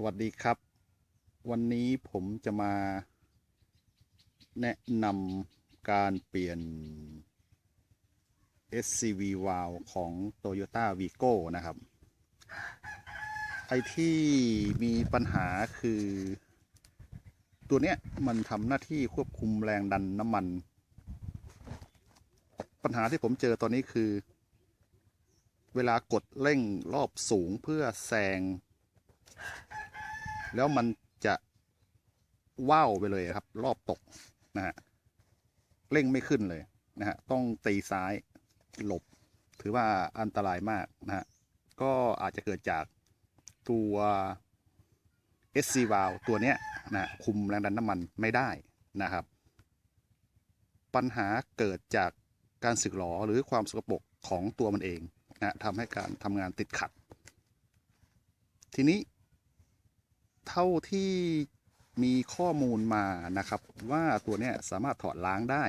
สวัสดีครับ วันนี้ผมจะมาแนะนำการเปลี่ยน SCV valve ของ Toyota Vigo นะครับ ไอที่มีปัญหาคือ ตัวเนี้ยมันทำหน้าที่ควบคุมแรงดันน้ำมัน ปัญหาที่ผมเจอตอนนี้คือ เวลากดเร่งรอบสูงเพื่อแซง แล้วมันจะว่าวไปเลยครับ รอบตกนะฮะเร่งไม่ขึ้นเลยนะฮะต้องตีซ้ายหลบ ถือว่าอันตรายมากนะฮะก็อาจจะเกิดจากตัว SC valve ตัวเนี้ยนะคุมแรงดันน้ำมันไม่ได้นะครับ ปัญหาเกิดจากการสึกหรอหรือความสกปรกของตัวมันเองนะทำให้การทำงานติดขัด ทีนี้ เท่าที่มีข้อมูลมานะครับ ว่าตัวเนี้ยสามารถถอดล้างได้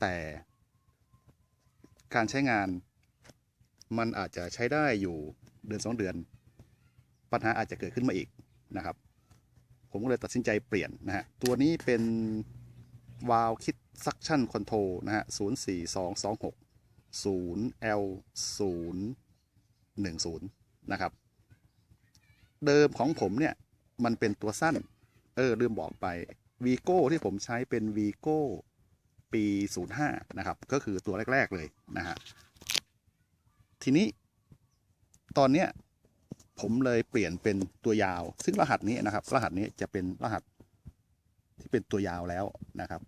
แต่การใช้งานมันอาจจะใช้ได้อยู่เดือนสองเดือน ปัญหาอาจจะเกิดขึ้นมาอีกนะครับ ผมก็เลยตัดสินใจเปลี่ยนนะฮะ ตัวนี้เป็นวาลคิดซักชั่นคอนโทรนะฮะ 04226 0 L 0 10 นะครับ เดิมของผมเนี่ยมันเป็นตัวสั้น เออลืมบอกไปวีโก้ที่ผมใช้เป็นวีโก้ปี 05 นะครับ ก็คือตัวแรก ๆ เลยนะฮะ ทีนี้ตอนเนี้ยผมเลยเปลี่ยนเป็นตัวยาว ซึ่งรหัสนี้นะครับ รหัสนี้จะเป็นรหัสที่เป็นตัวยาวแล้วนะครับ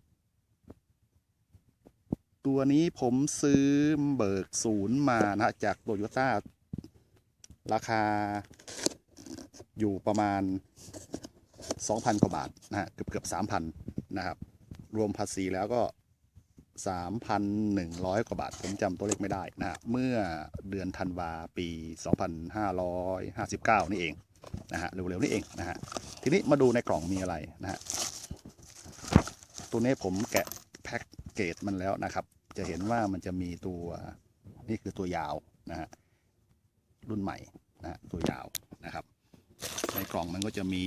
ตัวนี้ผมซื้อเบิกศูนย์มานะฮะจากโตโยต้าราคา อยู่ประมาณ 2,000 กว่าบาทนะฮะเกือบเกือบ3,000 นะครับ รวมภาษีแล้วก็ 3,100 กว่าบาท ผมจำตัวเลขไม่ได้นะฮะเมื่อเดือนธันวาปี 2559 นี่เองนะฮะเร็วๆนี่เองนะฮะทีนี้มาดูในกล่องมีอะไรนะฮะตัวนี้ผมแกะแพ็กเกจมันแล้วนะครับ จะเห็นว่ามันจะมีตัวนี่คือตัวยาวนะฮะรุ่นใหม่นะฮะตัวยาวนะครับ กล่องมันก็จะมี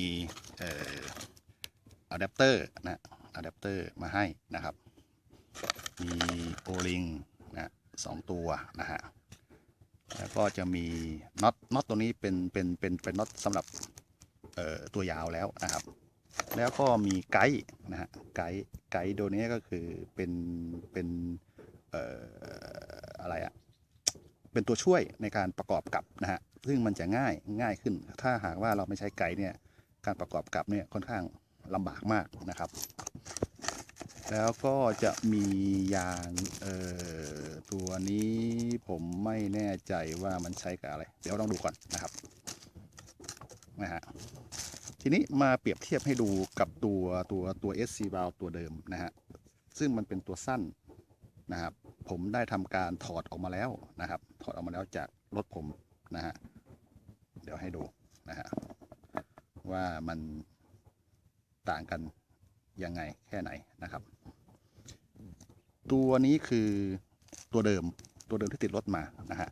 อะแดปเตอร์นะอะแดปเตอร์มาให้นะครับ มีโอลิงนะสองตัวนะฮะแล้วก็จะมีน็อตน็อตตัวนี้เป็นเป็นเป็นเป็นน็อตสำหรับตัวยาวแล้วนะครับ แล้วก็มีไกด์นะฮะไกด์ไกด์ตัวนี้ก็คือเป็นเป็นอออะไรอะ เป็นตัวช่วยในการประกอบกับนะฮะซึ่งมันจะง่ายง่ายขึ้น ถ้าหากว่าเราไม่ใช้ไกด์เนี่ยการประกอบกับเนี่ยค่อนข้างลำบากมากนะครับ แล้วก็จะมียางเอ่อตัวนี้ผมไม่แน่ใจว่ามันใช้กับอะไร เดี๋ยวลองดูก่อนนะครับนะฮะทีนี้มาเปรียบเทียบให้ดูกับตัวตัวตัว SC valve ตัวเดิมนะฮะซึ่งมันเป็นตัวสั้น นะครับ ผมได้ทำการถอดออกมาแล้วนะครับ ถอดออกมาแล้วจากรถผมนะฮะเดี๋ยวให้ดูนะฮะว่ามันต่างกันยังไงแค่ไหนนะครับ ตัวนี้คือตัวเดิมตัวเดิมที่ติดรถมานะฮะ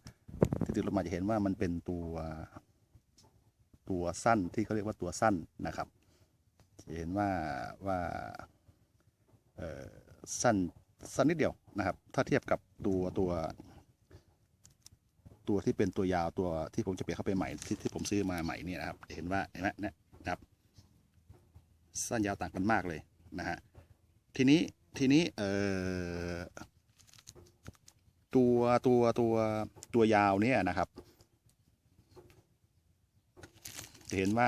ที่ติดรถมาจะเห็นว่ามันเป็นตัวตัวสั้นที่เขาเรียกว่าตัวสั้นนะครับจะเห็นว่าว่าสั้น สั้นนิดเดียวนะครับ ถ้าเทียบกับตัวตัว ตัวที่เป็นตัวยาวตัวที่ผมจะเปลี่ยนเข้าไปใหม่ที่ที่ผมซื้อมาใหม่นี่นะครับ เห็นว่าเห็นไหมเนี่ยนะครับ สั้นยาวต่างกันมากเลยนะฮะทีนี้ทีนี้เอ่อตัวตัวตัวตัวยาวเนี่ยนะครับจะเห็นว่า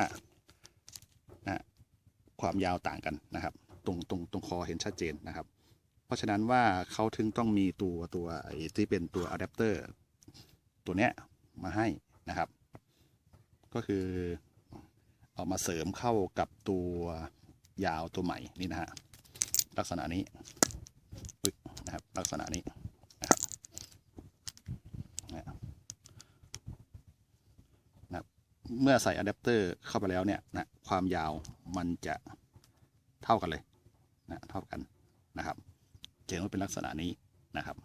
นะความยาวต่างกันนะครับ ตรงตรงตรงคอเห็นชัดเจนนะครับ เพราะฉะนั้นว่าเขาถึงต้องมีตัวตัวที่เป็นตัวอะแดปเตอร์ตัวเนี้ยมาให้นะครับ ก็คือเอามาเสริมเข้ากับตัวยาวตัวใหม่นี่นะฮะลักษณะนี้นะครับลักษณะนี้นะครับนะเมื่อใส่อะแดปเตอร์เข้าไปแล้วเนี่ยนะความยาวมันจะเท่ากันเลยนะเท่ากันนะครับ เห็นว่าเป็นลักษณะนี้นะครับ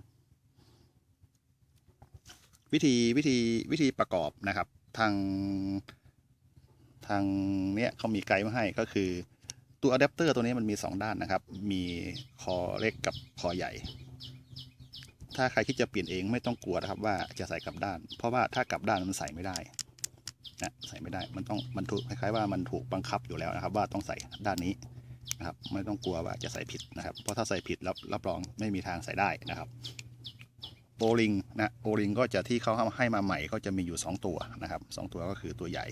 วิธีวิธีวิธีประกอบนะครับ ทางทางเนี้ยเขามีไกด์มาให้ก็คือตัวอะแดปเตอร์ตัวนี้มันมี 2 ด้านนะครับ มีคอเล็กกับคอใหญ่ ถ้าใครที่จะเปลี่ยนเองไม่ต้องกลัวนะครับ ว่าจะใส่กลับด้าน เพราะว่าถ้ากลับด้านมันใส่ไม่ได้นะใส่ไม่ได้ มันต้องมันถูกคล้ายๆว่ามันถูกบังคับอยู่แล้วนะครับ ว่าต้องใส่ด้านนี้ นะครับไม่ต้องกลัวว่าจะใส่ผิดนะครับ เพราะถ้าใส่ผิดรับรับรองไม่มีทางใส่ได้นะครับโอลิงนะโอลิงก็จะที่เขาให้มาใหม่ก็จะมีอยู่ 2 ตัวนะครับสองตัวก็คือตัวใหญ่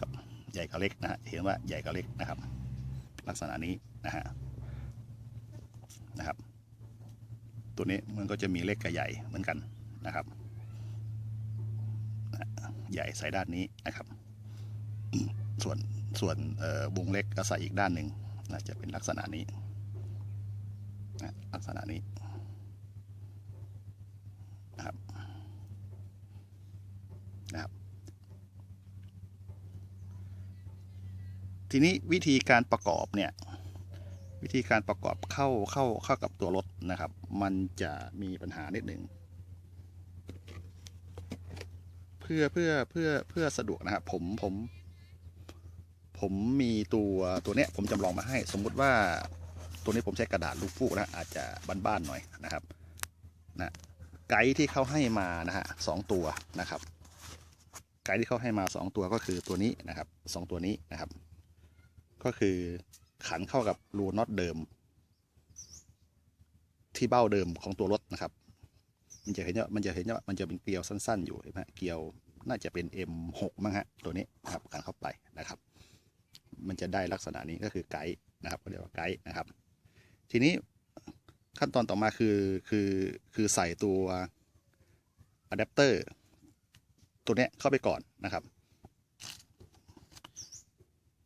กับใหญ่กับเล็กนะฮะเห็นว่าใหญ่กับเล็กนะครับ ลักษณะนี้นะฮะนะครับ ตัวนี้มันก็จะมีเล็กกับใหญ่เหมือนกันนะครับ ใหญ่ใส่ด้านนี้นะครับ ส่วน ส่วนวงเล็กก็ใส่อีกด้านหนึ่งนะจะเป็นลักษณะนี้นะลักษณะนี้นะครับนะครับ ทีนี้วิธีการประกอบเนี่ยวิธีการประกอบเข้าเข้าเข้ากับตัวรถนะครับ มันจะมีปัญหานิดหนึ่งเพื่อเพื่อเพื่อเพื่อสะดวกนะครับ ผมผม ผมมีตัวตัวเนี้ยผมจำลองมาให้ สมมุติว่าตัวนี้ผมใช้กระดาษลูกฟูกนะอาจจะบ้านๆหน่อยนะครับนะไกด์ที่เขาให้มานะฮะสองตัวนะครับ ไกด์ที่เขาให้มาสองตัวก็คือตัวนี้นะครับสองตัวนี้นะครับ ก็คือขันเข้ากับรูน็อตเดิม ที่เบ้าเดิมของตัวรถนะครับ มันจะเห็นว่ามันจะเห็นว่ามันจะเป็นเกลียวสั้น ๆ อยู่เห็นไหมเกลียวน่าจะเป็น M6 มั้งฮะตัวนี้นะครับขันเข้าไปนะครับ มันจะได้ลักษณะนี้ก็คือไกด์นะครับเขาเรียกว่าไกด์นะครับ ทีนี้ขั้นตอนต่อมาคือคือคือใส่ตัวอะแดปเตอร์ตัวเนี้ยเข้าไปก่อนนะครับ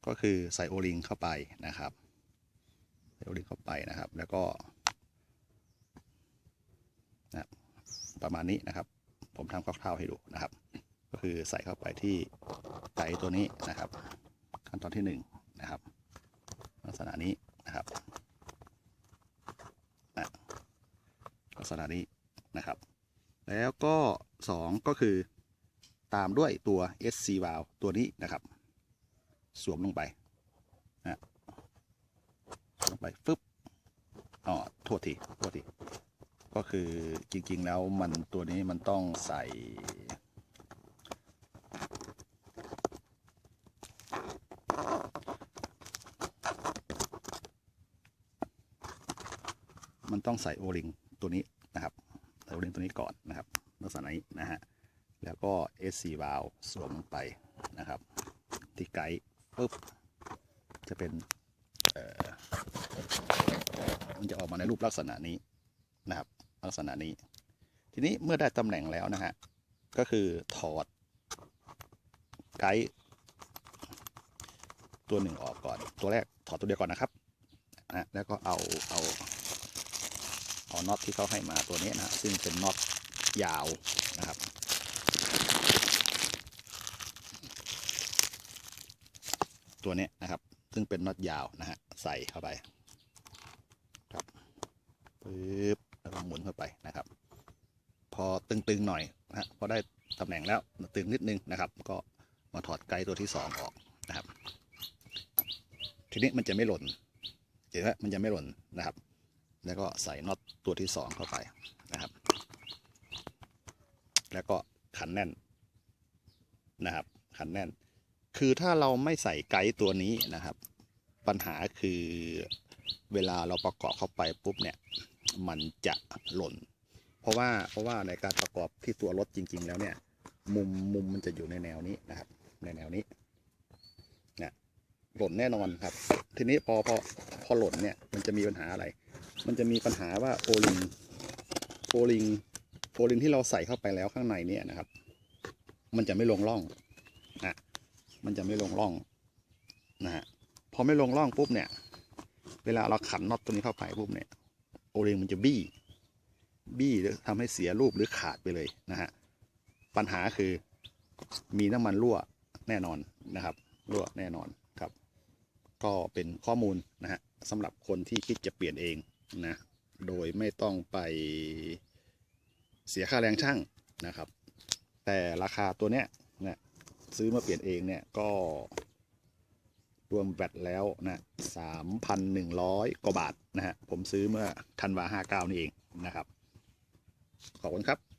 ก็คือใส่โอลิงเข้าไปนะครับใส่โอลิงเข้าไปนะครับ แล้วก็นะประมาณนี้นะครับ ผมทำคร่าวๆให้ดูนะครับ ก็คือใส่เข้าไปที่ไก่ตัวนี้นะครับ ขั้นตอนที่หนึ่งนะครับ ลักษณะนี้นะครับนะลักษณะนี้นะครับ แล้วก็สองก็คือตามด้วยตัว SC valve ตัวนี้นะครับ สวมลงไปนะลงไปฟึบอ๋อโทษทีโทษทีก็คือจริงๆแล้วมันตัวนี้มันต้องใส่ มัน ต้องใส่โอลิงตัวนี้นะครับใส่โอลิงตัวนี้ก่อนนะครับลักษณะนี้นะฮะแล้วก็ SC valve สวมลงไปนะครับ ที่ไกด์ปุ๊บจะเป็นมันจะออกมาในรูปลักษณะนี้นะครับ ลักษณะนี้ ทีนี้เมื่อได้ตำแหน่งแล้วนะฮะก็คือถอดไกด์ตัวหนึ่งออกก่อน ตัวแรกถอดตัวเดียวก่อนนะครับนะแล้วก็เอาเอา เอาน็อตที่เขาให้มาตัวนี้นะซึ่งเป็นน็อตยาวนะครับ ตัวนี้นะครับ ซึ่งเป็นน็อตยาวนะฮะใส่เข้าไปครับปึ๊บแล้วก็หมุนเข้าไปนะครับ พอตึงๆหน่อยนะฮะพอได้ตำแหน่งแล้วตึงนิดนึงนะครับ ก็มาถอดไกด์ตัวที่สองออกนะครับ ทีนี้มันจะไม่หล่นเห็นไหมมันจะไม่หล่นนะครับ แล้วก็ใส่น็อต ตัวที่สองเข้าไปนะครับ แล้วก็ขันแน่นนะครับ ขันแน่น คือถ้าเราไม่ใส่ไกด์ตัวนี้นะครับ ปัญหาคือเวลาเราประกอบเข้าไปปุ๊บเนี่ย มันจะหล่น เพราะว่าเพราะว่าในการประกอบที่ตัวรถจริง ๆ แล้วเนี่ย มุมมุมมันจะอยู่ในแนวนี้นะครับ ในแนวนี้เนี่ย หล่นแน่นอนครับ ทีนี้พอพอพอหล่นเนี่ยมันจะมีปัญหาอะไร มันจะมีปัญหาว่าโอลิงโอลิงโอลิงที่เราใส่เข้าไปแล้วข้างในเนี่ยนะครับ มันจะไม่ลงร่องนะมันจะไม่ลงร่องนะฮะพอไม่ลงร่องปุ๊บเนี่ย เวลาเราขันน็อตตัวนี้เข้าไปปุ๊บเนี่ยโอเริงมันจะบี้ บี้หรือทำให้เสียรูปหรือขาดไปเลยนะฮะปัญหาคือมีน้ำมันรั่วแน่นอนนะครับ รั่วแน่นอน ก็เป็นข้อมูลนะฮะสำหรับคนที่คิดจะเปลี่ยนเองนะโดยไม่ต้องไปเสียค่าแรงช่างนะครับ แต่ราคาตัวเนี้ยนะซื้อมาเปลี่ยนเองเนี่ยก็รวมแบตแล้วนะสามพันหนึ่งร้อยกว่าบาทนะฮะผมซื้อเมื่อธันวาห้าเก้านี่เองนะครับ ขอบคุณครับ